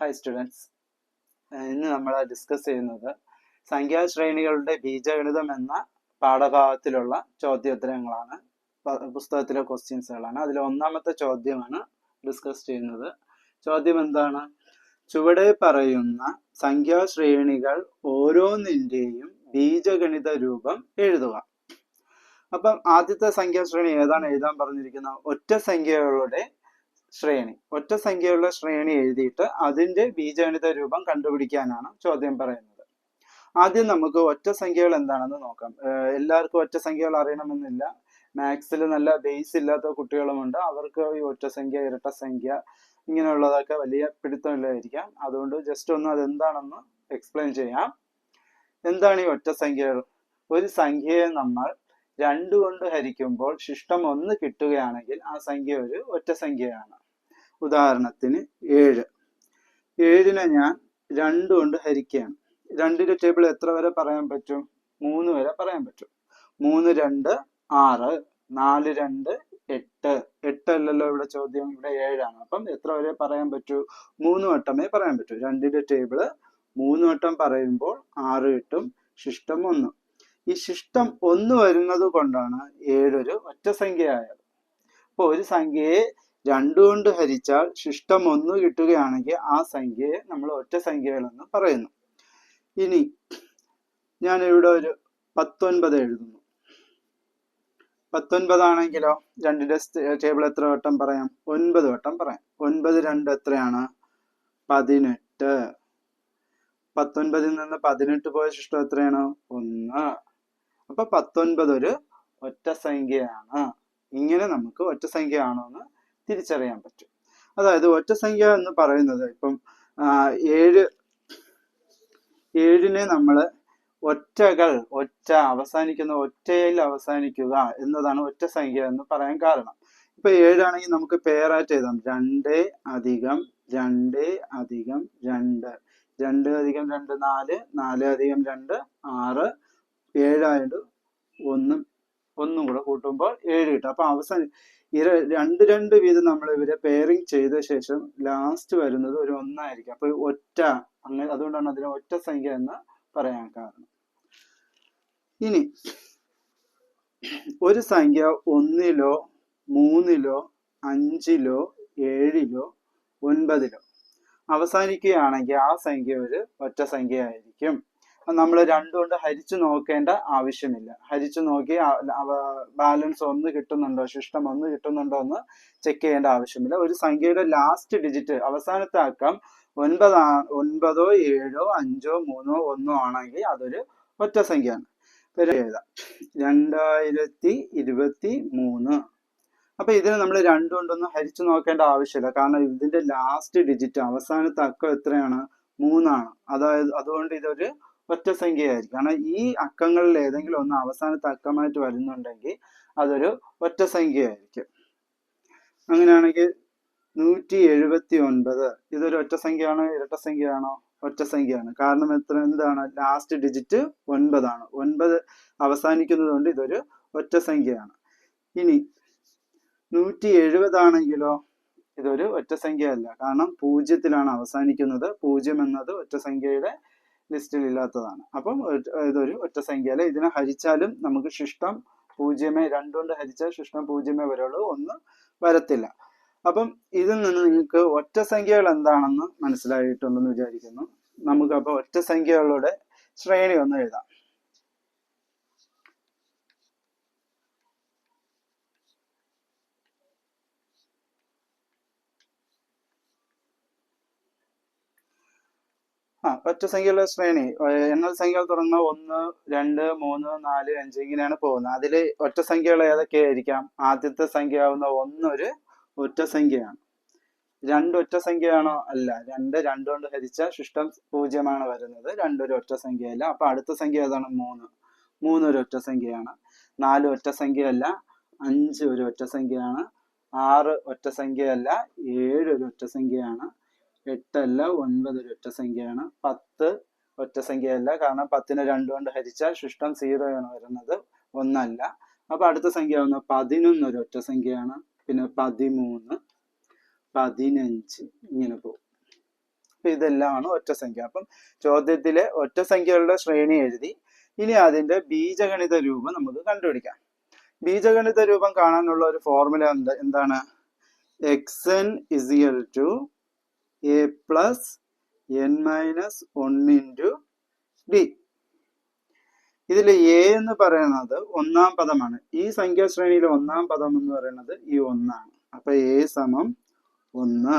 Hi students ഇന്ന് നമ്മൾ discuss ചെയ്യുന്നത് സംഖ്യാശ്രേണികളുടെ ബീജഗണിതം എന്ന പാഠഭാഗത്തിലുള്ള ചോദ്യോത്തരങ്ങളാണ്. പുസ്തകത്തിലെ ക്വസ്റ്റ്യൻസുകളാണ് അതിൽ ഒന്നാമത്തെ ചോദ്യമാണ് ഡിസ്കസ് ചെയ്യുന്നത്. ചോദ്യം എന്താണ്? ചുവടെ പറയുന്ന സംഖ്യാശ്രേണികൾ ഓരോന്നിന്റെയും ബീജഗണിത രൂപം എഴുതുക. അപ്പം ആദ്യത്തെ സംഖ്യാശ്രേണി ഏതാണ്? എഴുതാൻ പറഞ്ഞിരിക്കുന്നത് ഒറ്റ സംഖ്യകളുടെ ശ്രേണി. ഒറ്റ സംഖ്യയുള്ള ശ്രേണി എഴുതിയിട്ട് അതിന്റെ ബീജഗണിത രൂപം കണ്ടുപിടിക്കാനാണ് ചോദ്യം പറയുന്നത്. ആദ്യം നമുക്ക് ഒറ്റ സംഖ്യകൾ എന്താണെന്ന് നോക്കാം. എല്ലാവർക്കും ഒറ്റ സംഖ്യകൾ അറിയണമെന്നില്ല. മാത്സിൽ നല്ല ബേസ് ഇല്ലാത്ത കുട്ടികളുമുണ്ട്. അവർക്ക് ഈ ഒറ്റ സംഖ്യ ഇരട്ട സംഖ്യ ഇങ്ങനെയുള്ളതൊക്കെ വലിയ പിടുത്തമില്ലായിരിക്കാം. അതുകൊണ്ട് ജസ്റ്റ് ഒന്ന് അതെന്താണെന്ന് എക്സ്പ്ലെയിൻ ചെയ്യാം. എന്താണ് ഈ ഒറ്റ സംഖ്യകൾ? ഒരു സംഖ്യയെ നമ്മൾ രണ്ട് കൊണ്ട് ഹരിക്കുമ്പോൾ ശിഷ്ടം ഒന്ന് കിട്ടുകയാണെങ്കിൽ ആ സംഖ്യ ഒരു ഒറ്റ സംഖ്യയാണ്. ഉദാഹരണത്തിന് ഏഴ്. ഏഴിനെ ഞാൻ രണ്ട് കൊണ്ട് ഹരിക്കുകയാണ്. രണ്ടിന്റെ ടേബിൾ എത്ര വരെ പറയാൻ പറ്റും? മൂന്ന് വരെ പറയാൻ പറ്റും. മൂന്ന് രണ്ട് ആറ് നാല് രണ്ട് എട്ട്. എട്ട് അല്ലല്ലോ ഇവിടെ ചോദ്യം. ഇവിടെ ഏഴാണ്. അപ്പം എത്ര വരെ പറയാൻ പറ്റൂ? മൂന്ന് വട്ടമേ പറയാൻ പറ്റൂ. രണ്ടിന്റെ ടേബിൾ മൂന്ന് വട്ടം പറയുമ്പോൾ ആറ് കിട്ടും. ശിഷ്ടം ഒന്ന്. ഈ ശിഷ്ടം ഒന്ന് വരുന്നത് കൊണ്ടാണ് ഏഴൊരു ഒറ്റ സംഖ്യ ആയത് അപ്പോൾ ഒരു സംഖ്യയെ കൊണ്ട് ഹരിച്ചാൽ ശിഷ്ടം ഒന്ന് കിട്ടുകയാണെങ്കിൽ ആ സംഖ്യയെ നമ്മൾ ഒറ്റ സംഖ്യകളെന്ന് പറയുന്നു. ഇനി ഞാൻ ഇവിടെ ഒരു പത്തൊൻപത് എഴുതുന്നു. പത്തൊൻപതാണെങ്കിലോ രണ്ടിന്റെ ടേബിൾ എത്ര വട്ടം പറയാം? ഒൻപത് വട്ടം പറയാം. ഒൻപത് രണ്ട് എത്രയാണ്? പതിനെട്ട്. പത്തൊൻപതിൽ നിന്ന് പതിനെട്ട് പോയ ശിഷ്ടം എത്രയാണ്? ഒന്ന്. അപ്പൊ പത്തൊൻപത് ഒരു ഒറ്റ സംഖ്യയാണ്. ഇങ്ങനെ നമുക്ക് ഒറ്റ സംഖ്യ ആണോ എന്ന് തിരിച്ചറിയാൻ പറ്റും. അതായത് ഒറ്റ സംഖ്യ എന്ന് പറയുന്നത് ഇപ്പം ഏഴ് ഏഴിനെ നമ്മൾ ഒറ്റകൾ ഒറ്റ അവസാനിക്കുന്ന ഒറ്റയിൽ അവസാനിക്കുക എന്നതാണ് ഒറ്റ സംഖ്യ എന്ന് പറയാൻ കാരണം. ഇപ്പൊ ഏഴാണെങ്കിൽ നമുക്ക് പേരായിട്ട് എഴുതാം. രണ്ട് അധികം രണ്ട് അധികം രണ്ട്. രണ്ട് അധികം രണ്ട് നാല് നാല് അധികം രണ്ട് ആറ്. ഏഴായിട്ട് ഒന്നും ഒന്നും കൂടെ കൂട്ടുമ്പോൾ ഏഴ് കിട്ടും. അപ്പൊ അവസാനം ഇര രണ്ട് രണ്ട് വീതം നമ്മൾ ഇവരെ പെയറിങ് ചെയ്ത ശേഷം ലാസ്റ്റ് വരുന്നത് ഒരു ഒന്നായിരിക്കും. അപ്പൊ ഒറ്റ അങ്ങനെ അതുകൊണ്ടാണ് അതിനെ ഒറ്റ സംഖ്യ എന്ന് പറയാൻ കാരണം. ഇനി ഒരു സംഖ്യ ഒന്നിലോ മൂന്നിലോ അഞ്ചിലോ ഏഴിലോ ഒൻപതിലോ അവസാനിക്കുകയാണെങ്കിൽ ആ സംഖ്യ ഒരു ഒറ്റ സംഖ്യ ആയിരിക്കും നമ്മൾ രണ്ടുകൊണ്ട് ഹരിച്ചു നോക്കേണ്ട ആവശ്യമില്ല. ഹരിച്ചു നോക്കി ബാലൻസ് ഒന്ന് കിട്ടുന്നുണ്ടോ ശിഷ്ടം ഒന്ന് കിട്ടുന്നുണ്ടോ എന്ന് ചെക്ക് ചെയ്യേണ്ട ആവശ്യമില്ല. ഒരു സംഖ്യയുടെ ലാസ്റ്റ് ഡിജിറ്റ് അവസാനത്തെ അക്കം ഒൻപതാ ഒൻപതോ ഏഴോ അഞ്ചോ മൂന്നോ ഒന്നോ ആണെങ്കിൽ അതൊരു ഒറ്റ സംഖ്യയാണ്. രണ്ടായിരത്തി ഇരുപത്തി മൂന്ന്. അപ്പൊ ഇതിന് നമ്മൾ രണ്ടുകൊണ്ടൊന്നും ഹരിച്ചു നോക്കേണ്ട ആവശ്യമില്ല. കാരണം ഇതിന്റെ ലാസ്റ്റ് ഡിജിറ്റ് അവസാനത്തെ അക്കം എത്രയാണ്? മൂന്നാണ്. അതായത് അതുകൊണ്ട് ഇതൊരു ഒറ്റ സംഖ്യയായിരിക്കും. കാരണം ഈ അക്കങ്ങളിൽ ഏതെങ്കിലും ഒന്ന് അവസാനത്തെ അക്കമായിട്ട് വരുന്നുണ്ടെങ്കിൽ അതൊരു ഒറ്റ സംഖ്യയായിരിക്കും. അങ്ങനെയാണെങ്കിൽ നൂറ്റി എഴുപത്തി ഒൻപത് ഇതൊരു ഒറ്റ സംഖ്യയാണോ ഇരട്ട സംഖ്യയാണോ? ഒറ്റ സംഖ്യയാണ്. കാരണം എത്ര എന്താണ്? ലാസ്റ്റ് ഡിജിറ്റ് ഒൻപതാണ്. ഒൻപത് അവസാനിക്കുന്നത് കൊണ്ട് ഇതൊരു ഒറ്റ സംഖ്യയാണ്. ഇനി നൂറ്റി എഴുപതാണെങ്കിലോ ഇതൊരു ഒറ്റ സംഖ്യയല്ല. കാരണം പൂജ്യത്തിലാണ് അവസാനിക്കുന്നത്. പൂജ്യം എന്നത് ഒറ്റ സംഖ്യയുടെ ലിസ്റ്റിൽ ഇല്ലാത്തതാണ്. അപ്പം ഇതൊരു ഒറ്റ സംഖ്യയല്ല? ഇതിനെ ഹരിച്ചാലും നമുക്ക് ശിഷ്ടം പൂജ്യമേ രണ്ടുകൊണ്ട് ഹരിച്ചാൽ ശിഷ്ടം പൂജ്യമേ വരുള്ളൂ. ഒന്ന് വരത്തില്ല. അപ്പം ഇതിൽ നിന്ന് നിങ്ങൾക്ക് ഒറ്റ സംഖ്യകൾ എന്താണെന്ന് മനസ്സിലായിട്ടുണ്ടെന്ന് വിചാരിക്കുന്നു. നമുക്ക് അപ്പൊ ഒറ്റ സംഖ്യകളുടെ ശ്രേണി ഒന്ന് എഴുതാം. ആ ഒറ്റ സംഖ്യയുള്ള ശ്രേണി. എണ്ണൽ സംഖ്യകൾ തുടങ്ങുന്ന ഒന്ന് രണ്ട് മൂന്ന് നാല് അഞ്ച് ഇങ്ങനെയാണ് പോകുന്നത്. അതിൽ ഒറ്റ സംഖ്യകൾ ഏതൊക്കെ ആയിരിക്കാം? ആദ്യത്തെ സംഖ്യ ആവുന്ന ഒന്ന് ഒരു ഒറ്റ സംഖ്യയാണ്. രണ്ട് ഒറ്റ സംഖ്യയാണോ? അല്ല. രണ്ട് രണ്ട് കൊണ്ട് ഹരിച്ച ശിഷ്ടം പൂജ്യമാണ് വരുന്നത്. രണ്ടൊരു ഒറ്റ സംഖ്യയല്ല. അപ്പൊ അടുത്ത സംഖ്യ ഏതാണ്? മൂന്ന്. മൂന്ന് ഒരു ഒറ്റ സംഖ്യയാണ്. നാല് ഒറ്റ സംഖ്യയല്ല. അഞ്ച് ഒരു ഒറ്റ സംഖ്യയാണ്. ആറ് ഒറ്റ സംഖ്യയല്ല. ഏഴ് ഒരു ഒറ്റ സംഖ്യയാണ്. എട്ടല്ല ഒൻപത് ഒരു ഒറ്റ സംഖ്യയാണ്. പത്ത് ഒറ്റ സംഖ്യയല്ല കാരണം പത്തിനെ രണ്ട് കൊണ്ട് ഹരിച്ചാൽ ശിഷ്ടം സീറോ ആണ് വരുന്നത് ഒന്നല്ല. അപ്പൊ അടുത്ത സംഖ്യ വന്ന പതിനൊന്ന് ഒരു ഒറ്റ സംഖ്യയാണ്. പിന്നെ പതിമൂന്ന് പതിനഞ്ച് ഇങ്ങനെ പോകും. അപ്പൊ ഇതെല്ലാമാണ് ഒറ്റ സംഖ്യ. അപ്പം ചോദ്യത്തിലെ ഒറ്റ സംഖ്യകളുടെ ശ്രേണി എഴുതി ഇനി അതിന്റെ ബീജഗണിത രൂപം നമുക്ക് കണ്ടുപിടിക്കാം. ബീജഗണിത രൂപം കാണാനുള്ള ഒരു ഫോർമുല എന്ത് എന്താണ്? X N equal to A plus N minus one into D ഇതിൽ എ എന്ന് പറയുന്നത് ഒന്നാം പദമാണ്. ഈ സംഖ്യാശ്രേണിയിലെ ഒന്നാം പദം എന്ന് പറയുന്നത് ഈ ഒന്നാണ്. അപ്പൊ എ സമം ഒന്ന്.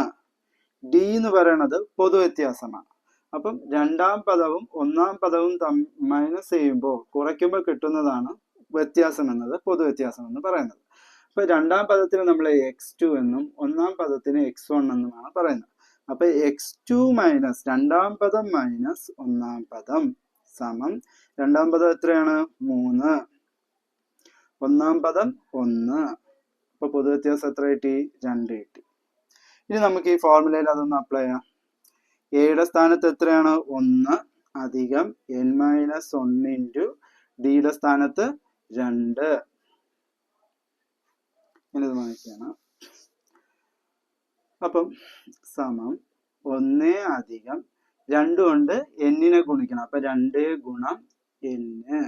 ഡി എന്ന് പറയുന്നത് പൊതുവ്യത്യാസമാണ് അപ്പം രണ്ടാം പദവും ഒന്നാം പദവും മൈനസ് ചെയ്യുമ്പോൾ കുറയ്ക്കുമ്പോൾ കിട്ടുന്നതാണ് വ്യത്യാസം എന്നത് പൊതുവ്യത്യാസം എന്ന് പറയുന്നത്. അപ്പൊ രണ്ടാം പദത്തിന് നമ്മൾ എക്സ് ടു എന്നും ഒന്നാം പദത്തിന് എക്സ് വൺ എന്നുമാണ് പറയുന്നത്. അപ്പൊ എക്സ് ടു മൈനസ് രണ്ടാം പദം മൈനസ് ഒന്നാം പദം സമം. രണ്ടാം പദം എത്രയാണ്? മൂന്ന്. ഒന്നാം പദം ഒന്ന്. അപ്പൊ പൊതുവ്യത്യാസം എത്ര കിട്ടി? രണ്ട് കിട്ടി. ഇനി നമുക്ക് ഈ ഫോർമുലയിൽ അതൊന്ന് അപ്ലൈ ചെയ്യാം. എയുടെ സ്ഥാനത്ത് എത്രയാണ്? ഒന്ന് അധികം എൻ മൈനസ് ഒന്ന് ഇന്റു ഡിയുടെ സ്ഥാനത്ത് രണ്ട്. ഇങ്ങനെ വായിക്കാണ് അപ്പം സമം ഒന്ന് അധികം രണ്ട് കൊണ്ട് എന്നിനെ ഗുണിക്കണം. അപ്പൊ രണ്ട് ഗുണം എന്ന്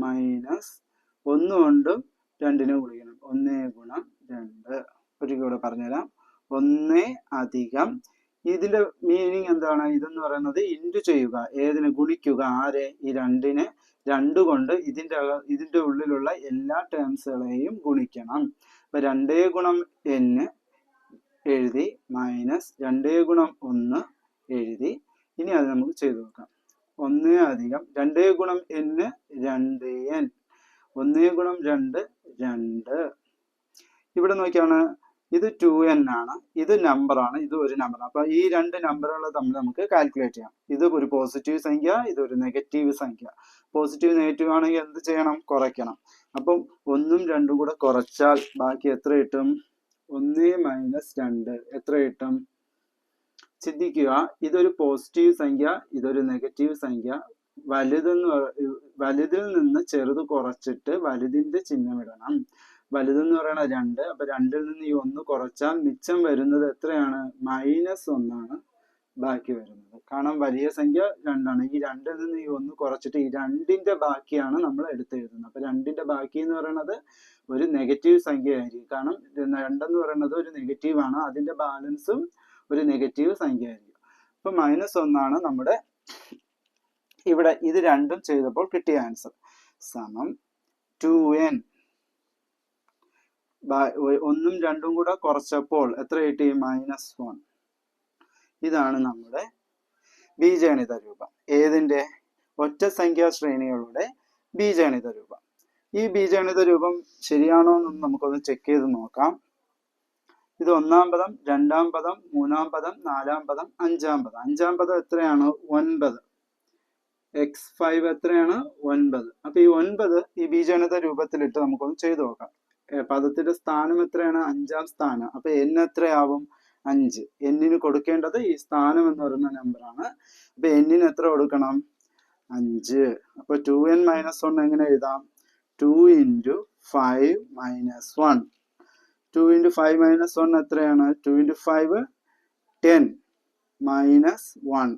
മൈനസ് ഒന്ന് കൊണ്ടും രണ്ടിനെ ഗുണിക്കണം. ഒന്ന് ഗുണം രണ്ട്. ഒരിക്കൽ കൂടെ പറഞ്ഞുതരാം. ഒന്ന് അധികം ഇതിന്റെ മീനിങ് എന്താണ്? ഇതെന്ന് പറയുന്നത് ഇന്റു ചെയ്യുക. ഏതിനെ ഗുണിക്കുക? ആരെ? ഈ രണ്ടിനെ രണ്ട് കൊണ്ട് ഇതിന്റെ ഇതിന്റെ ഉള്ളിലുള്ള എല്ലാ ടേംസുകളെയും ഗുണിക്കണം. അപ്പൊ രണ്ടേ ഗുണം എന്ന് എഴുതി മൈനസ് രണ്ട് ഗുണം ഒന്ന് എഴുതി. ഇനി അത് നമുക്ക് ചെയ്തു നോക്കാം. ഒന്ന് അധികം രണ്ട് ഗുണം എന്ന് രണ്ട് എൻ ഒന്ന് ഗുണം രണ്ട് രണ്ട്. ഇവിടെ നോക്കിയാണ്. ഇത് ടു എൻ ആണ്. ഇത് നമ്പർ ആണ്. ഇത് ഒരു നമ്പർ അപ്പൊ ഈ രണ്ട് നമ്പറുകൾ തമ്മിൽ നമുക്ക് കാൽക്കുലേറ്റ് ചെയ്യാം. ഇത് ഒരു പോസിറ്റീവ് സംഖ്യ ഇത് ഒരു നെഗറ്റീവ് സംഖ്യ. പോസിറ്റീവ് നെഗറ്റീവ് ആണെങ്കിൽ എന്ത് ചെയ്യണം? കുറയ്ക്കണം. അപ്പം ഒന്നും രണ്ടും കൂടെ കുറച്ചാൽ ബാക്കി എത്ര കിട്ടും? ഒന്ന് മൈനസ് രണ്ട്. എത്ര കിട്ടും? ചിന്തിക്കുക ഇതൊരു പോസിറ്റീവ് സംഖ്യ ഇതൊരു നെഗറ്റീവ് സംഖ്യ. വലുതെന്ന് വലുതിൽ നിന്ന് ചെറുത് കുറച്ചിട്ട് വലുതിന്റെ ചിഹ്നം ഇടണം. വലുതെന്ന് പറയണ രണ്ട്. അപ്പൊ രണ്ടിൽ നിന്ന് ഈ ഒന്ന് കുറച്ചാൽ മിച്ചം വരുന്നത് എത്രയാണ്? മൈനസ് ഒന്നാണ്. ബാക്കി വരുന്നത്. കാരണം വലിയ സംഖ്യ രണ്ടാണ്. ഈ രണ്ടിൽ നിന്ന് ഈ ഒന്ന് കുറച്ചിട്ട് ഈ രണ്ടിന്റെ ബാക്കിയാണ് നമ്മൾ എടുത്തെഴുതുന്നത്. അപ്പൊ രണ്ടിന്റെ ബാക്കി എന്ന് പറയുന്നത് ഒരു നെഗറ്റീവ് സംഖ്യ ആയിരിക്കും കാരണം രണ്ടെന്ന് പറയുന്നത് ഒരു നെഗറ്റീവ് ആണ്. അതിന്റെ ബാലൻസും ഒരു നെഗറ്റീവ് സംഖ്യ ആയിരിക്കും അപ്പൊ മൈനസ് ഒന്നാണ് നമ്മുടെ ഇവിടെ ഇത് രണ്ടും ചെയ്തപ്പോൾ കിട്ടിയ ആൻസർ സമം ടു എൻ ഒന്നും രണ്ടും കൂടെ കുറച്ചപ്പോൾ എത്ര കിട്ടി? മൈനസ് വൺ ഇതാണ് നമ്മുടെ ബീജഗണിത രൂപം. ഏതിന്റെ? ഒറ്റ സംഖ്യാ ശ്രേണികളുടെ ബീജഗണിത രൂപം. ഈ ബീജഗണിത രൂപം ശരിയാണോ എന്ന് നമുക്കൊന്ന് ചെക്ക് ചെയ്ത് നോക്കാം. ഇത് ഒന്നാം പദം രണ്ടാം പദം മൂന്നാം പദം നാലാം പദം അഞ്ചാം പദം. അഞ്ചാം പദം എത്രയാണ്? ഒൻപത്. എക്സ് ഫൈവ് എത്രയാണ്? ഒൻപത്. അപ്പൊ ഈ ഒൻപത് ഈ ബീജഗണിത രൂപത്തിലിട്ട് നമുക്കൊന്ന് ചെയ്തു നോക്കാം. പദത്തിന്റെ സ്ഥാനം എത്രയാണ്? അഞ്ചാം സ്ഥാനം. അപ്പൊ n എത്രയാവും? അഞ്ച്. എന്നിന് കൊടുക്കേണ്ടത് ഈ സ്ഥാനം എന്ന് പറയുന്ന നമ്പറാണ് അപ്പൊ എന്നിന് എത്ര കൊടുക്കണം? അഞ്ച്. അപ്പൊ ടു എൻ മൈനസ് വൺ എങ്ങനെ എഴുതാം? Two into five minus one two into five minus one എത്രയാണ്? Two into five ten minus one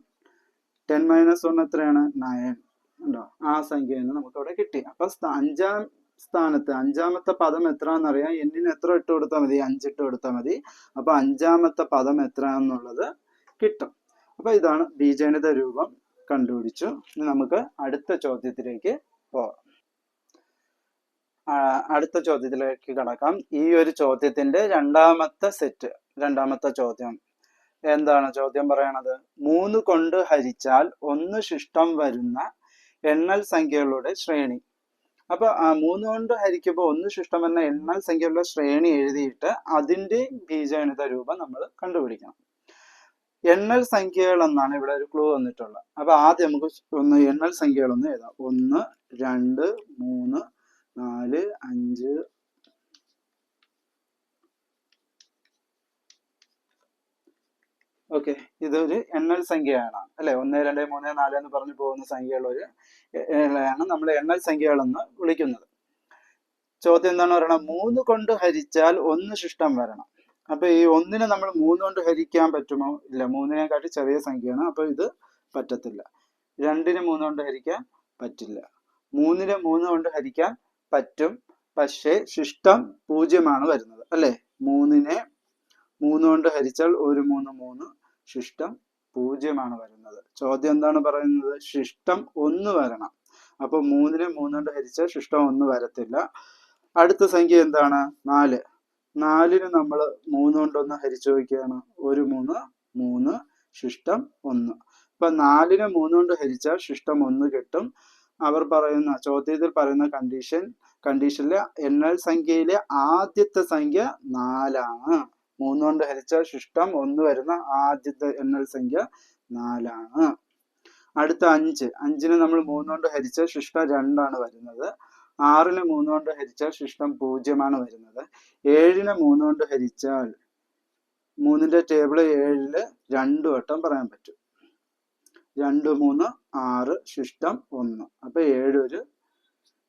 ten minus one എത്രയാണ്? നയൻ ഉണ്ടോ ആ സംഖ്യ തന്നെ നമുക്ക് അവിടെ കിട്ടി. അപ്പൊ അഞ്ചാം സ്ഥാനത്ത്. അഞ്ചാമത്തെ പദം എത്രയാണെന്നറിയാം എന്നിന് എത്ര ഇട്ട് കൊടുത്താൽ മതി? അഞ്ചിട്ട് കൊടുത്താൽ മതി. അപ്പൊ അഞ്ചാമത്തെ പദം എത്ര എന്നുള്ളത് കിട്ടും. അപ്പൊ ഇതാണ് ബീജഗണിത രൂപം കണ്ടുപിടിച്ചു. ഇനി നമുക്ക് അടുത്ത ചോദ്യത്തിലേക്ക് പോകാം. അടുത്ത ചോദ്യത്തിലേക്ക് കടക്കാം. ഈ ഒരു ചോദ്യത്തിന്റെ രണ്ടാമത്തെ സെറ്റ് രണ്ടാമത്തെ ചോദ്യം. എന്താണ് ചോദ്യം പറയണത്? മൂന്ന് കൊണ്ട് ഹരിച്ചാൽ ഒന്ന് ശിഷ്ടം വരുന്ന എണ്ണൽ സംഖ്യകളുടെ ശ്രേണി. അപ്പൊ ആ മൂന്ന് കൊണ്ട് ഹരിക്കുമ്പോൾ ഒന്ന് ശിഷ്ടം എന്ന എണ്ണൽ സംഖ്യയുള്ള ശ്രേണി എഴുതിയിട്ട് അതിന്റെ ബീജഗണിത രൂപം നമ്മൾ കണ്ടുപിടിക്കണം. എണ്ണൽ സംഖ്യകൾ എന്നാണ് ഇവിടെ ഒരു ക്ലൂ വന്നിട്ടുള്ളത്. അപ്പൊ ആദ്യം നമുക്ക് ഒന്ന് എണ്ണൽ സംഖ്യകൾ ഒന്ന് എഴുതാം. ഒന്ന് രണ്ട് മൂന്ന് നാല് അഞ്ച് ഓക്കെ. ഇതൊരു എണ്ണൽ സംഖ്യയാണ്. അല്ലെ? ഒന്ന് രണ്ട് മൂന്ന് നാല് എന്ന് പറഞ്ഞു പോകുന്ന സംഖ്യകൾ ഒരു ആണ് നമ്മൾ എണ്ണൽ സംഖ്യകളെന്ന് വിളിക്കുന്നത്. ചോദ്യം എന്താണ് പറയുന്നത് മൂന്ന് കൊണ്ട് ഹരിച്ചാൽ ഒന്ന് ശിഷ്ടം വരണം. അപ്പൊ ഈ ഒന്നിനെ നമ്മൾ മൂന്ന് കൊണ്ട് ഹരിക്കാൻ പറ്റുമോ? ഇല്ല. മൂന്നിനെക്കാട്ടി ചെറിയ സംഖ്യയാണ്. അപ്പൊ ഇത് പറ്റത്തില്ല. രണ്ടിനെ മൂന്ന് കൊണ്ട് ഹരിക്കാൻ പറ്റില്ല. മൂന്നിനെ മൂന്ന് കൊണ്ട് ഹരിക്കാൻ പറ്റും. പക്ഷേ ശിഷ്ടം പൂജ്യമാണ് വരുന്നത്. അല്ലെ? മൂന്നിനെ മൂന്ന് കൊണ്ട് ഹരിച്ചാൽ ഒരു മൂന്ന് മൂന്ന് ശിഷ്ടം പൂജ്യമാണ് വരുന്നത്. ചോദ്യം എന്താണ് പറയുന്നത്? ശിഷ്ടം ഒന്ന് വരണം. അപ്പൊ മൂന്നിനെ മൂന്നുകൊണ്ട് ഹരിച്ച ശിഷ്ടം ഒന്ന് വരത്തില്ല. അടുത്ത സംഖ്യ എന്താണ്? നാല്. നാലിന് നമ്മൾ മൂന്ന് കൊണ്ടൊന്ന് ഹരിച്ചു നോക്കിയാണ്. ഒരു മൂന്ന് മൂന്ന് ശിഷ്ടം ഒന്ന്. അപ്പൊ നാലിനെ മൂന്ന് കൊണ്ട് ഹരിച്ചാൽ ശിഷ്ടം ഒന്ന് കിട്ടും. അവർ പറയുന്ന ചോദ്യത്തിൽ പറയുന്ന കണ്ടീഷൻ കണ്ടീഷനിലെ എണ്ണൽ സംഖ്യയിലെ ആദ്യത്തെ സംഖ്യ നാലാണ്. മൂന്ന് കൊണ്ട് ഹരിച്ചാൽ ശിഷ്ടം ഒന്ന് വരുന്ന ആദ്യത്തെ എണ്ണൽ സംഖ്യ നാലാണ്. അടുത്ത അഞ്ച്. അഞ്ചിന് നമ്മൾ മൂന്ന് കൊണ്ട് ഹരിച്ചാൽ ശിഷ്ടം രണ്ടാണ് വരുന്നത്. ആറിന് മൂന്ന് കൊണ്ട് ഹരിച്ചാൽ ശിഷ്ടം പൂജ്യമാണ് വരുന്നത്. ഏഴിന് മൂന്ന് കൊണ്ട് ഹരിച്ചാൽ മൂന്നിന്റെ ടേബിൾ ഏഴിൽ രണ്ടു വട്ടം പറയാൻ പറ്റും. രണ്ട് മൂന്ന് ആറ് ശിഷ്ടം ഒന്ന്. അപ്പൊ ഏഴ് ഒരു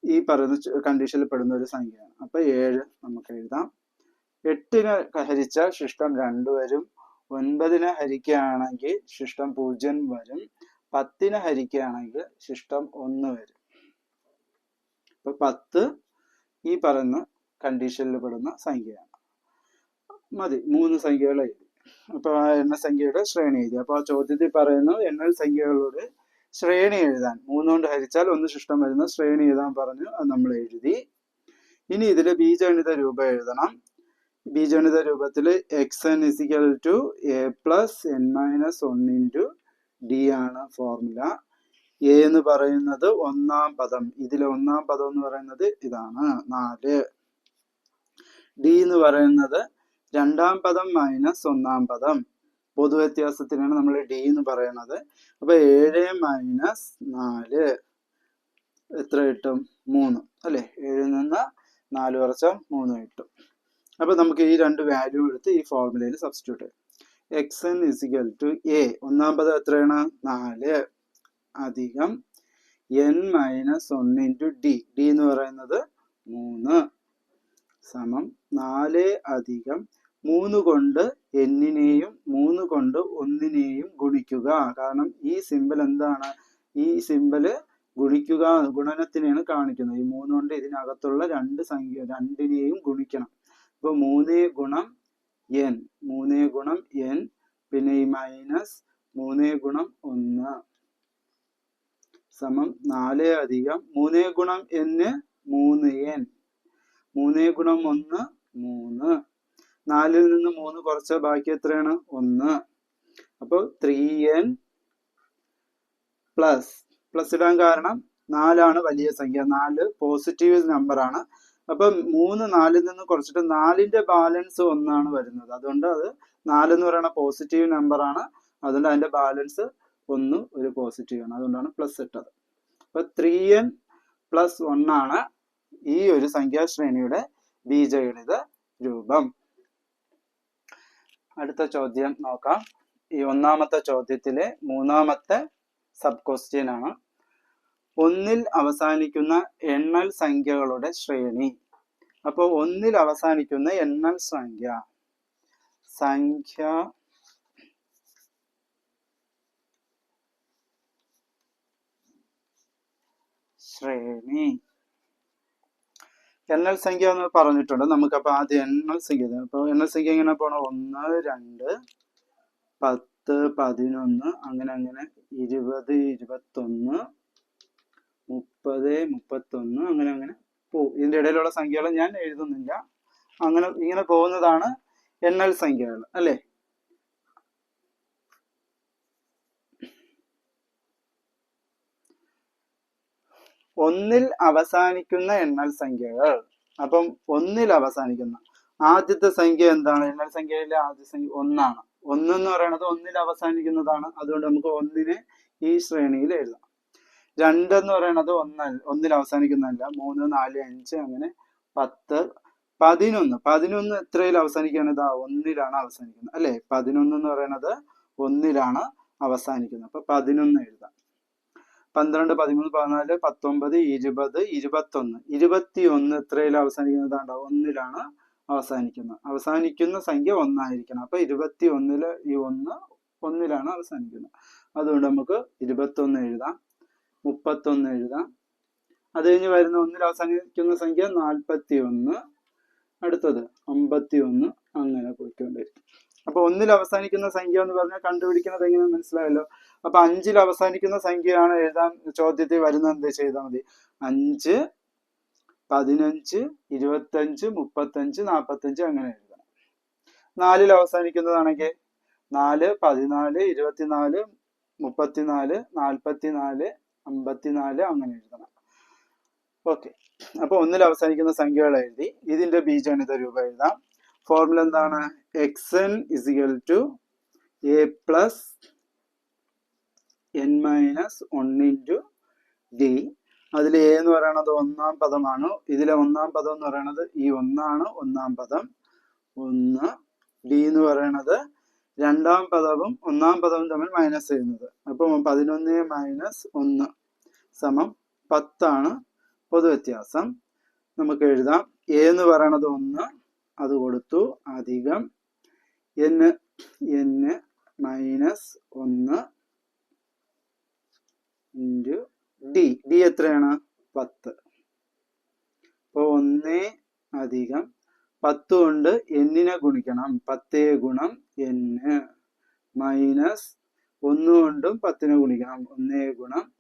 ഈ പറയുന്ന കണ്ടീഷനിൽ പെടുന്ന ഒരു സംഖ്യയാണ്. അപ്പൊ ഏഴ് നമുക്ക് എഴുതാം. എട്ടിനെ ഹരിച്ച ശിഷ്ടം രണ്ട് വരും. ഒൻപതിനെ ഹരിക്കുകയാണെങ്കിൽ ശിഷ്ടം പൂജ്യം വരും. പത്തിനെ ഹരിക്കുകയാണെങ്കിൽ ശിഷ്ടം ഒന്ന് വരും. അപ്പൊ പത്ത് ഈ പറയുന്ന കണ്ടീഷനിൽ പെടുന്ന സംഖ്യയാണ്. മതി മൂന്ന് സംഖ്യകൾ എഴുതി. അപ്പൊ ആ എണ്ണസംഖ്യയുടെ ശ്രേണി എഴുതി. അപ്പൊ ആ ചോദ്യത്തിൽ പറയുന്നത് എണ്ണൽ സംഖ്യകളുടെ ശ്രേണി എഴുതാൻ. മൂന്നുകൊണ്ട് ഹരിച്ചാൽ ഒന്ന് ശിഷ്ടം വരുന്ന ശ്രേണി എഴുതാൻ പറഞ്ഞു അത് നമ്മൾ എഴുതി. ഇനി ഇതിൽ ബീജഗണിത രൂപം എഴുതണം. ബീജഗണിത രൂപത്തിൽ x n is equal to a plus n minus one into d ആണ് ഫോർമുല എ എന്ന് പറയുന്നത് ഒന്നാം പദം. ഇതിലെ ഒന്നാം പദം എന്ന് പറയുന്നത് ഇതാണ്. നാല്. ഡി എന്ന് പറയുന്നത് രണ്ടാം പദം മൈനസ് ഒന്നാം പദം. പൊതുവ്യത്യാസത്തിനാണ് നമ്മൾ ഡി എന്ന് പറയുന്നത്. അപ്പൊ ഏഴ് മൈനസ് നാല്. എത്ര കിട്ടും? മൂന്ന്. അല്ലെ? ഏഴിൽ നിന്ന് നാല് കുറച്ച മൂന്ന് കിട്ടും. അപ്പൊ നമുക്ക് ഈ രണ്ട് വാല്യൂ എടുത്ത് ഈ ഫോർമുലയിൽ substitute x n is equal to a ഒന്നാം പദം എത്രയാണ്? നാല് അധികം എൻ മൈനസ് ഒന്ന് ഇന്റു ഡി ഡി എന്ന് പറയുന്നത് മൂന്ന് സമം നാല് അധികം മൂന്ന് കൊണ്ട് എന്നിനെയും മൂന്ന് കൊണ്ട് ഒന്നിനെയും ഗുണിക്കുക. കാരണം ഈ സിമ്പിൾ എന്താണ്? ഈ സിമ്പിൾ ഗുണിക്കുക ഗുണനത്തിനെയാണ് കാണിക്കുന്നത്. ഈ മൂന്ന് കൊണ്ട് ഇതിനകത്തുള്ള രണ്ട് സംഖ്യ രണ്ടിനെയും ഗുണിക്കണം. അപ്പൊ മൂന്ന് ഗുണം എൻ മൂന്ന് ഗുണം എൻ പിന്നെ ഈ മൈനസ് മൂന്ന് ഗുണം ഒന്ന്. സമം നാല് അധികം മൂന്ന് ഗുണം എന്ന് മൂന്ന് എൻ മൂന്ന് ഗുണം ഒന്ന് മൂന്ന്. നാലിൽ നിന്ന് മൂന്ന് കുറച്ച ബാക്കി എത്രയാണ്? ഒന്ന്. അപ്പോൾ ത്രീ എൻ പ്ലസ് പ്ലസ് ഇടാൻ കാരണം നാലാണ് വലിയ സംഖ്യ. നാല് പോസിറ്റീവ് നമ്പർ ആണ്. അപ്പം മൂന്ന് നാലിൽ നിന്ന് കുറച്ചിട്ട് നാലിന്റെ ബാലൻസ് ഒന്നാണ് വരുന്നത്. അതുകൊണ്ട് അത് നാല് എന്ന് പറയുന്ന പോസിറ്റീവ് നമ്പർ ആണ്. അതുകൊണ്ട് അതിന്റെ ബാലൻസ് ഒന്ന് ഒരു പോസിറ്റീവ് ആണ്. അതുകൊണ്ടാണ് പ്ലസ് ഇട്ടത്. അപ്പൊ ത്രീ എൻ പ്ലസ് ആണ് ഈ ഒരു സംഖ്യാശ്രേണിയുടെ ബീജഗണിത രൂപം. അടുത്ത ചോദ്യം നോക്കാം. ഈ ഒന്നാമത്തെ ചോദ്യത്തിലെ മൂന്നാമത്തെ സബ് ക്വസ്റ്റ്യൻ ആണ്. ഒന്നിൽ അവസാനിക്കുന്ന എണ്ണൽ സംഖ്യകളുടെ ശ്രേണി. അപ്പോൾ ഒന്നിൽ അവസാനിക്കുന്ന എണ്ണൽ സംഖ്യ. സംഖ്യ ശ്രേണി. എണ്ണൽ സംഖ്യ എന്ന് പറഞ്ഞിട്ടുണ്ട്. നമുക്കപ്പോൾ ആദ്യം എണ്ണൽ സംഖ്യ അപ്പോൾ എണ്ണൽ സംഖ്യ എങ്ങനെ പോകണം ഒന്ന് രണ്ട് പത്ത് പതിനൊന്ന് അങ്ങനെ അങ്ങനെ ഇരുപത് ഇരുപത്തൊന്ന് മുപ്പത് മുപ്പത്തൊന്ന് അങ്ങനെ അങ്ങനെ പോകും. ഇതിന്റെ ഇടയിലുള്ള സംഖ്യകൾ ഞാൻ എഴുതുന്നില്ല. അങ്ങനെ ഇങ്ങനെ പോകുന്നതാണ് എണ്ണൽ സംഖ്യകൾ അല്ലേ? ഒന്നിൽ അവസാനിക്കുന്ന എണ്ണൽ സംഖ്യകൾ. അപ്പം ഒന്നിൽ അവസാനിക്കുന്ന ആദ്യത്തെ സംഖ്യ എന്താണ്? എണ്ണൽ സംഖ്യയിലെ ആദ്യ സംഖ്യ ഒന്നാണ്. ഒന്ന് എന്ന് പറയുന്നത് ഒന്നിൽ അവസാനിക്കുന്നതാണ്. അതുകൊണ്ട് നമുക്ക് ഒന്നിനെ ഈ ശ്രേണിയിൽ എഴുതാം. രണ്ട് എന്ന് പറയണത് ഒന്നല്ല ഒന്നിൽ അവസാനിക്കുന്നല്ല മൂന്ന് നാല് അഞ്ച് അങ്ങനെ പത്ത് പതിനൊന്ന്. പതിനൊന്ന് എത്രയിൽ അവസാനിക്കുകയാണ്? ഇതാ ഒന്നിലാണ് അവസാനിക്കുന്നത്. അല്ലെ? പതിനൊന്ന് എന്ന് പറയണത് ഒന്നിലാണ് അവസാനിക്കുന്നത്. അപ്പൊ പതിനൊന്ന് എഴുതാം. പന്ത്രണ്ട് പതിമൂന്ന് പതിനാല് പത്തൊമ്പത് ഇരുപത് ഇരുപത്തൊന്ന്. ഇരുപത്തി ഒന്ന് എത്രയിൽ അവസാനിക്കുന്നതാണ്ടോ ഒന്നിലാണ് അവസാനിക്കുന്നത്. അവസാനിക്കുന്ന സംഖ്യ ഒന്നായിരിക്കണം. അപ്പൊ ഇരുപത്തി ഒന്നിൽ ഈ ഒന്ന് ഒന്നിലാണ് അവസാനിക്കുന്നത്. അതുകൊണ്ട് നമുക്ക് ഇരുപത്തൊന്ന് എഴുതാം. മുപ്പത്തൊന്ന് എഴുതാം. അത് കഴിഞ്ഞ് വരുന്ന ഒന്നിൽ അവസാനിക്കുന്ന സംഖ്യ നാൽപ്പത്തി ഒന്ന് അടുത്തത് അമ്പത്തി ഒന്ന് അങ്ങനെ പോയിക്കൊണ്ടിരിക്കും അപ്പൊ ഒന്നിൽ അവസാനിക്കുന്ന സംഖ്യ എന്ന് പറഞ്ഞാൽ കണ്ടുപിടിക്കുന്നത് എങ്ങനെ മനസ്സിലായല്ലോ? അപ്പൊ അഞ്ചിൽ അവസാനിക്കുന്ന സംഖ്യയാണ് എഴുതാൻ ചോദ്യത്തിൽ വരുന്നത് എന്ത് ചെയ്താൽ മതി? അഞ്ച് പതിനഞ്ച് ഇരുപത്തഞ്ച് മുപ്പത്തഞ്ച് നാൽപ്പത്തഞ്ച് അങ്ങനെ എഴുതണം നാലിൽ അവസാനിക്കുന്നതാണെങ്കിൽ നാല് പതിനാല് ഇരുപത്തിനാല് മുപ്പത്തിനാല് നാൽപ്പത്തിനാല് അമ്പത്തിനാല് അങ്ങനെ എഴുതണം. ഓക്കെ അപ്പൊ ഒന്നിൽ അവസാനിക്കുന്ന സംഖ്യകൾ എഴുതി ഇതിന്റെ ബീജഗണിത രൂപം എഴുതാം. ഫോർമുല എന്താണ്? X n is equal to a plus n minus one into d അതിൽ എ എന്ന് പറയുന്നത് ഒന്നാം പദമാണ്. ഇതിലെ ഒന്നാം പദം എന്ന് പറയുന്നത് ഈ ഒന്നാണ്. ഒന്നാം പദം ഒന്ന്. ഡി എന്ന് പറയുന്നത് രണ്ടാം പദവും ഒന്നാം പദവും തമ്മിൽ മൈനസ് ചെയ്യുന്നത്. അപ്പം പതിനൊന്ന് മൈനസ് ഒന്ന് സമം പത്താണ് പൊതുവ്യത്യാസം. നമുക്ക് എഴുതാം. എ എന്ന് പറയണത് ഒന്ന് അത് കൊടുത്തു. അധികം എൻ എൻ മൈനസ് ഒന്ന് ഇന്റു ഡി ഡി എത്രയാണ്? പത്ത്. അപ്പോൾ ഒന്ന് അധികം പത്ത് കൊണ്ട് എന്നിനെ ഗുണിക്കണം. പത്തേ ഗുണം എന്ന്. മൈനസ് ഒന്ന് കൊണ്ടും പത്തിനെ ഗുണിക്കണം. ഒന്നേ ഗുണം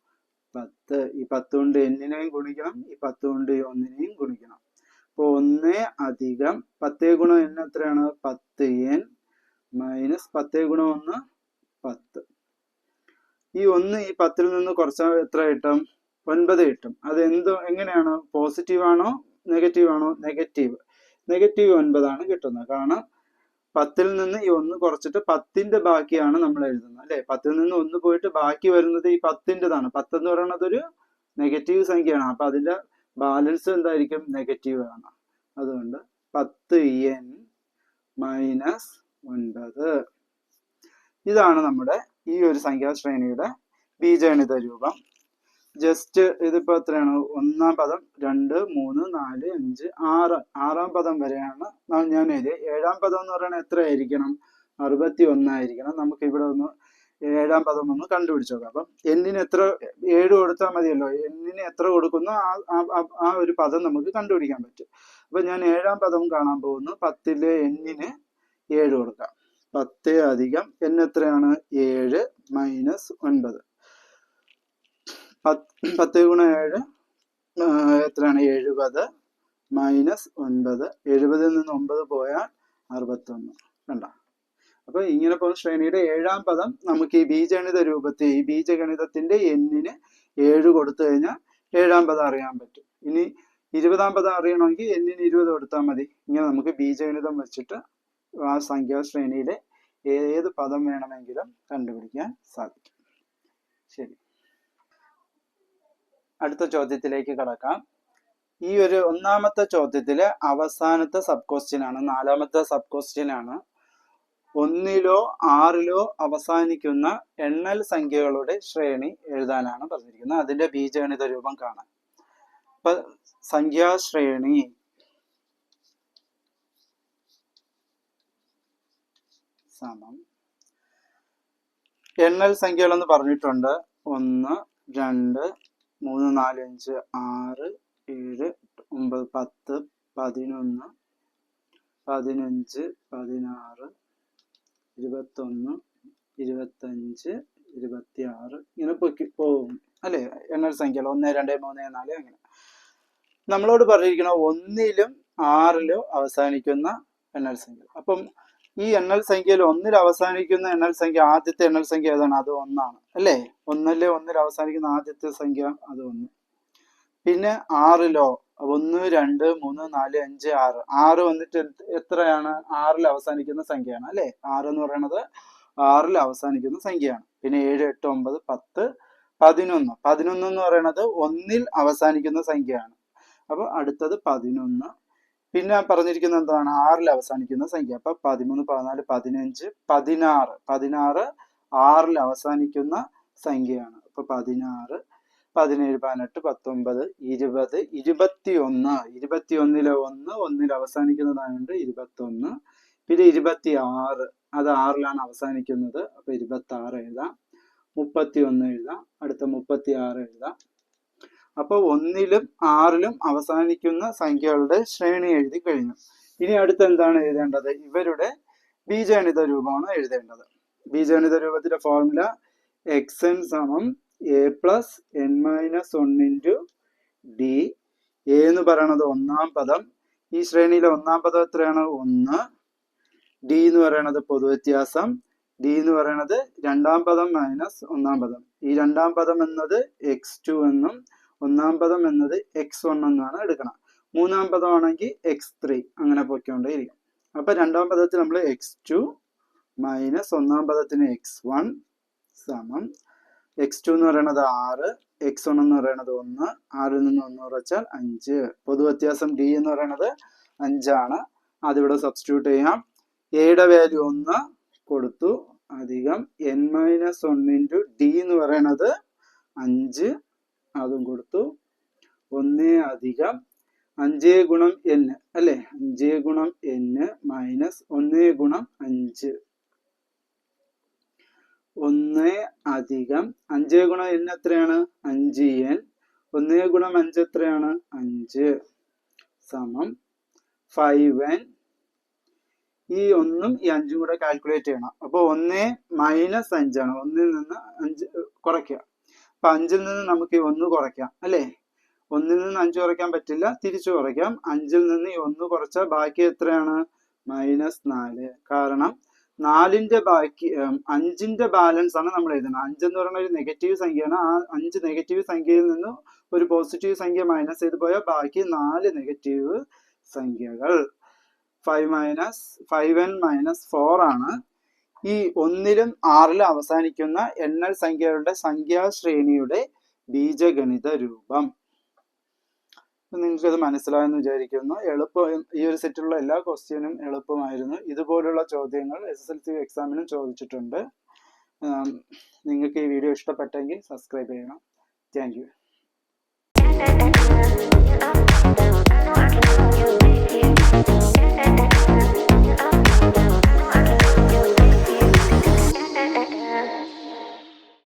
പത്ത്. ഈ പത്ത് കൊണ്ട് എന്നിനെയും ഗുണിക്കണം. ഈ പത്ത് കൊണ്ട് ഒന്നിനെയും ഗുണിക്കണം. അപ്പോൾ ഒന്ന് അധികം പത്തേ ഗുണം എൻ എത്രയാണ്? പത്ത് എൻ മൈനസ് പത്തേ ഗുണം ഒന്ന് പത്ത്. ഈ ഒന്ന് ഈ പത്തിൽ നിന്ന് കുറച്ച് എത്ര കിട്ടും? ഒൻപത് കിട്ടും. അത് എന്തോ എങ്ങനെയാണ്? പോസിറ്റീവ് ആണോ നെഗറ്റീവ് ആണോ നെഗറ്റീവ്. നെഗറ്റീവ് ഒൻപതാണ് കിട്ടുന്നത്. കാരണം പത്തിൽ നിന്ന് ഈ ഒന്ന് കുറച്ചിട്ട് പത്തിന്റെ ബാക്കിയാണ് നമ്മൾ എഴുതുന്നത് അല്ലെ? പത്തിൽ നിന്ന് ഒന്ന് പോയിട്ട് ബാക്കി വരുന്നത് ഈ പത്തിന്റെതാണ്. പത്ത് എന്ന് പറയുന്നത് ഒരു നെഗറ്റീവ് സംഖ്യയാണ്. അപ്പൊ അതിന്റെ ബാലൻസ് എന്തായിരിക്കും? നെഗറ്റീവ് ആണ്. അതുകൊണ്ട് പത്ത് എൻ മൈനസ് ഒൻപത്. ഇതാണ് നമ്മുടെ ഈ ഒരു സംഖ്യാശ്രേണിയുടെ ബീജഗണിത രൂപം. ജസ്റ്റ് ഇതിപ്പോ എത്രയാണ്? ഒന്നാം പദം രണ്ട് മൂന്ന് നാല് അഞ്ച് ആറ്. ആറാം പദം വരെയാണ് ഞാൻ എഴുതി ഏഴാം പദം എന്ന് പറയുന്നത് എത്ര ആയിരിക്കണം? അറുപത്തി ഒന്നായിരിക്കണം നമുക്ക് ഇവിടെ ഒന്ന് ഏഴാം പദം ഒന്ന് കണ്ടുപിടിച്ചു നോക്കാം. അപ്പം എന്നിന് എത്ര ഏഴ് കൊടുത്താൽ മതിയല്ലോ? എന്നിന് എത്ര കൊടുക്കുന്നു? ആ ഒരു പദം നമുക്ക് കണ്ടുപിടിക്കാൻ പറ്റും. അപ്പൊ ഞാൻ ഏഴാം പദം കാണാൻ പോകുന്നു. പത്തിലെ എന്നിന് ഏഴ് കൊടുക്കാം. പത്ത് അധികം എൻ എത്രയാണ്? ഏഴ് മൈനസ് ഒൻപത്. പത്ത് ഗുണ ഏഴ് എത്രയാണ്? എഴുപത് മൈനസ് ഒൻപത്. എഴുപതിൽ നിന്ന് ഒമ്പത് പോയാൽ അറുപത്തൊന്ന്. കണ്ട? അപ്പൊ ഇങ്ങനെ പോകുന്ന ശ്രേണിയുടെ ഏഴാം പദം നമുക്ക് ഈ ബീജഗണിത രൂപത്തിൽ ഈ ബീജഗണിതത്തിന്റെ എന്നിന് ഏഴ് കൊടുത്തു കഴിഞ്ഞാൽ ഏഴാം പദം അറിയാൻ പറ്റും. ഇനി ഇരുപതാം പദം അറിയണമെങ്കിൽ എന്നിന് ഇരുപത് കൊടുത്താൽ മതി. ഇങ്ങനെ നമുക്ക് ബീജഗണിതം വെച്ചിട്ട് ആ സംഖ്യാ ശ്രേണിയിലെ ഏത് പദം വേണമെങ്കിലും കണ്ടുപിടിക്കാൻ സാധിക്കും. ശരി. അടുത്ത ചോദ്യത്തിലേക്ക് കടക്കാം. ഈ ഒരു ഒന്നാമത്തെ ചോദ്യത്തിലെ അവസാനത്തെ സബ് ക്വസ്റ്റ്യൻ ആണ് നാലാമത്തെ സബ് ക്വസ്റ്റ്യൻ ആണ്. ഒന്നിലോ ആറിലോ അവസാനിക്കുന്ന എണ്ണൽ സംഖ്യകളുടെ ശ്രേണി എഴുതാനാണ് പറഞ്ഞിരിക്കുന്നത്. അതിന്റെ ബീജഗണിത രൂപം കാണാൻ അപ്പൊ സംഖ്യാശ്രേണി സമം. എണ്ണൽ സംഖ്യകളെന്ന് പറഞ്ഞിട്ടുണ്ട്. ഒന്ന് രണ്ട് മൂന്ന് നാല് അഞ്ച് ആറ് ഏഴ് ഒമ്പത് പത്ത് പതിനൊന്ന് പതിനഞ്ച് പതിനാറ് ഇരുപത്തൊന്ന് ഇരുപത്തഞ്ച് ഇരുപത്തിയാറ് ഇങ്ങനെ പൊക്കി പോകും. അല്ലേ? എണ്ണ സംഖ്യകൾ ഒന്ന് രണ്ട് മൂന്ന് നാല് അങ്ങനെ. നമ്മളോട് പറഞ്ഞിരിക്കുന്ന ഒന്നിലും ആറിലും അവസാനിക്കുന്ന എണ്ണ സംഖ്യ അപ്പം ഈ എണ്ണൽ സംഖ്യയിൽ ഒന്നിൽ അവസാനിക്കുന്ന എണ്ണൽ സംഖ്യ ആദ്യത്തെ എണ്ണൽ സംഖ്യ ഏതാണ്? അത് ഒന്നാണ്. അല്ലേ? ഒന്നല്ലേ ഒന്നിൽ അവസാനിക്കുന്ന ആദ്യത്തെ സംഖ്യ അത് ഒന്ന്. പിന്നെ ആറിലോ? ഒന്ന് രണ്ട് മൂന്ന് നാല് അഞ്ച് ആറ്. ആറ് വന്നിട്ട് എത്രയാണ്? ആറിൽ അവസാനിക്കുന്ന സംഖ്യയാണ്. അല്ലേ? ആറ് എന്ന് പറയുന്നത് ആറിൽ അവസാനിക്കുന്ന സംഖ്യയാണ്. പിന്നെ ഏഴ് എട്ട് ഒമ്പത് പത്ത് പതിനൊന്ന്. പതിനൊന്ന് എന്ന് പറയുന്നത് ഒന്നിൽ അവസാനിക്കുന്ന സംഖ്യയാണ്. അപ്പൊ അടുത്തത് പതിനൊന്ന് പിന്നെ പറഞ്ഞിരിക്കുന്ന എന്താണ്? ആറിൽ അവസാനിക്കുന്ന സംഖ്യ. അപ്പൊ പതിമൂന്ന് പതിനാല് പതിനഞ്ച് പതിനാറ്. പതിനാറ് ആറിൽ അവസാനിക്കുന്ന സംഖ്യയാണ്. അപ്പൊ പതിനാറ് പതിനേഴ് പതിനെട്ട് പത്തൊമ്പത് ഇരുപത് ഇരുപത്തി ഒന്ന് ഇരുപത്തി ഒന്നിലെ ഒന്ന് ഒന്നിൽ അവസാനിക്കുന്നതായതുകൊണ്ട് ഇരുപത്തി ഒന്ന് പിന്നെ ഇരുപത്തി ആറ് അത് ആറിലാണ് അവസാനിക്കുന്നത്. അപ്പൊ ഇരുപത്തി ആറ് എഴുതാം. മുപ്പത്തി ഒന്ന് എഴുതാം. അടുത്ത മുപ്പത്തി ആറ് എഴുതാം. അപ്പൊ ഒന്നിലും ആറിലും അവസാനിക്കുന്ന സംഖ്യകളുടെ ശ്രേണി എഴുതി കഴിഞ്ഞു. ഇനി അടുത്ത് എന്താണ് എഴുതേണ്ടത്? ഇവരുടെ ബീജഗണിത രൂപമാണ് എഴുതേണ്ടത്. ബീജഗണിത രൂപത്തിന്റെ ഫോർമുല എക്സ് എൻ സമം a plus n minus one into d a എന്ന് പറയണത് ഒന്നാം പദം. ഈ ശ്രേണിയിലെ ഒന്നാം പദം എത്രയാണ്? ഒന്ന്. ഡി എന്ന് പറയണത് പൊതുവ്യത്യാസം. ഡി എന്ന് പറയണത് രണ്ടാം പദം മൈനസ് ഒന്നാം പദം. ഈ രണ്ടാം പദം എന്നത് എക്സ് ടു എന്നും ഒന്നാം പദം എന്നത് എക്സ് വൺ എന്നാണ് എടുക്കണം മൂന്നാം പദമാണെങ്കിൽ എക്സ് ത്രീ അങ്ങനെ പൊയ്ക്കൊണ്ടേയിരിക്കും. അപ്പൊ രണ്ടാം പദത്തിൽ നമ്മൾ എക്സ് ടു മൈനസ് ഒന്നാം പദത്തിന് എക്സ് വൺ സമം എക്സ് ടു എന്ന് പറയുന്നത് ആറ് എക്സ് വൺ എന്ന് പറയുന്നത് ഒന്ന് ആറിൽ നിന്ന് ഒന്ന് കുറച്ചാൽ അഞ്ച്. പൊതു വ്യത്യാസം ഡി എന്ന് പറയുന്നത് അഞ്ചാണ്. അതിവിടെ സബ്സ്റ്റിറ്റ്യൂട്ട് ചെയ്യാം. എയുടെ വാല്യൂ ഒന്ന് കൊടുത്തു. അധികം എൻ മൈനസ് ഇന്റു ഡി എന്ന് പറയുന്നത് അഞ്ച്. അതും കൊടുത്തു. ഒന്ന് അധികം അഞ്ച് ഗുണം എൻ അല്ലെ? അഞ്ച് ഗുണം എൻ മൈനസ് ഒന്ന് ഗുണം അഞ്ച്. ഒന്ന് അധികം അഞ്ച് ഗുണം എൻ എത്രയാണ്? അഞ്ച് എൻ ഒന്ന് ഗുണം അഞ്ച് എത്രയാണ്? അഞ്ച്. സമം ഫൈവ് എൻ ഈ ഒന്നും ഈ അഞ്ചും കൂടെ കാൽക്കുലേറ്റ് ചെയ്യണം. അപ്പോൾ ഒന്ന് മൈനസ് അഞ്ചാണ്. ഒന്നിൽ നിന്ന് അഞ്ച് കുറയ്ക്കുക. അപ്പൊ അഞ്ചിൽ നിന്ന് നമുക്ക് ഈ ഒന്ന് കുറയ്ക്കാം അല്ലേ? ഒന്നിൽ നിന്ന് അഞ്ച് കുറയ്ക്കാൻ പറ്റില്ല തിരിച്ചു കുറയ്ക്കാം. അഞ്ചിൽ നിന്ന് ഈ ഒന്ന് കുറച്ചാൽ ബാക്കി എത്രയാണ്? മൈനസ് നാല്. കാരണം നാലിന്റെ ബാക്കി അഞ്ചിന്റെ ബാലൻസ് ആണ് നമ്മൾ എഴുതുന്നത്. അഞ്ചെന്ന് പറയുന്ന ഒരു നെഗറ്റീവ് സംഖ്യയാണ്. ആ അഞ്ച് നെഗറ്റീവ് സംഖ്യയിൽ നിന്ന് ഒരു പോസിറ്റീവ് സംഖ്യ മൈനസ് ചെയ്ത് പോയാൽ ബാക്കി നാല് നെഗറ്റീവ് സംഖ്യകൾ. Five minus five n minus four ആണ്. ഈ ഒന്നിലും ആറിലും അവസാനിക്കുന്ന എണ്ണൽ സംഖ്യകളുടെ സംഖ്യാശ്രേണിയുടെ ബീജഗണിത രൂപം. നിങ്ങൾക്കത് മനസ്സിലായെന്ന് വിചാരിക്കുന്നു. എളുപ്പം ഈ ഒരു സെറ്റിലുള്ള എല്ലാ ക്വസ്റ്റ്യനും എളുപ്പമായിരുന്നു. ഇതുപോലുള്ള ചോദ്യങ്ങൾ എസ് എസ് എൽ സി എക്സാമിനും ചോദിച്ചിട്ടുണ്ട്. നിങ്ങൾക്ക് ഈ വീഡിയോ ഇഷ്ടപ്പെട്ടെങ്കിൽ സബ്സ്ക്രൈബ് ചെയ്യണം. Thank you